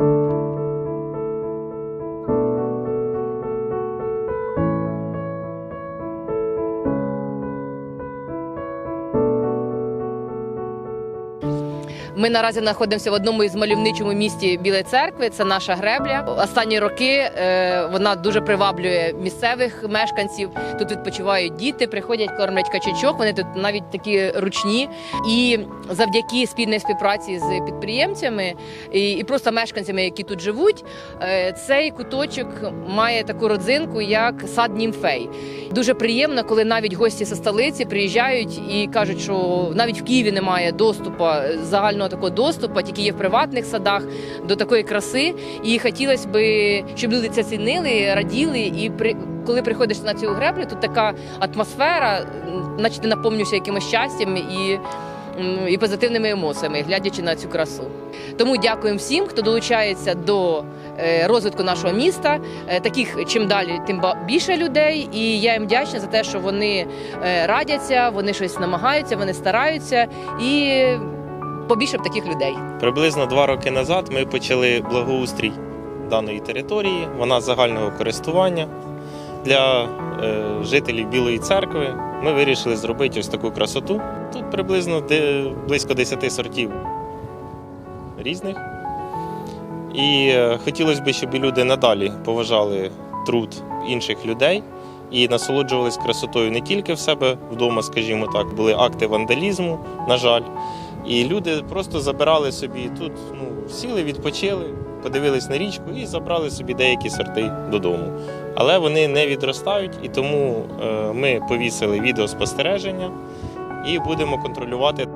you Ми наразі знаходимося в одному із мальовничому місті Білої церкви. Це наша гребля. Останні роки е, вона дуже приваблює місцевих мешканців. Тут відпочивають діти, приходять, кормлять качачок. Вони тут навіть такі ручні. І завдяки спільній співпраці з підприємцями і, просто мешканцями, які тут живуть, е, цей куточок має таку родзинку, як сад німфей. Дуже приємно, коли навіть гості зі столиці приїжджають і кажуть, що навіть в Києві немає доступу загального такого доступу, тільки є в приватних садах до такої краси. І хотілося б, щоб люди це цінили, раділи. І при коли приходиш на цю греблю, тут така атмосфера, наче ти наповнюєшся якимось щастям і. І позитивними емоціями, глядячи на цю красу. Тому дякуємо всім, хто долучається до е, розвитку нашого міста. Е, Таких чим далі, тим більше людей. І я їм вдячна за те, що вони е, радяться, вони щось намагаються, вони стараються і побільше б таких людей. Приблизно два роки назад ми почали благоустрій даної території. Вона загального користування для е, жителів Білої церкви. Ми вирішили зробити ось таку красоту. Тут приблизно де, близько 10 сортів різних. І е, хотілося б, щоб люди надалі поважали труд інших людей і насолоджувались красотою не тільки в себе вдома, скажімо так, були акти вандалізму, на жаль. І люди просто забирали собі тут, ну, сіли, відпочили, подивились на річку і забрали собі деякі сорти додому. Але вони не відростають, і тому е, ми повісили відеоспостереження і будемо контролювати.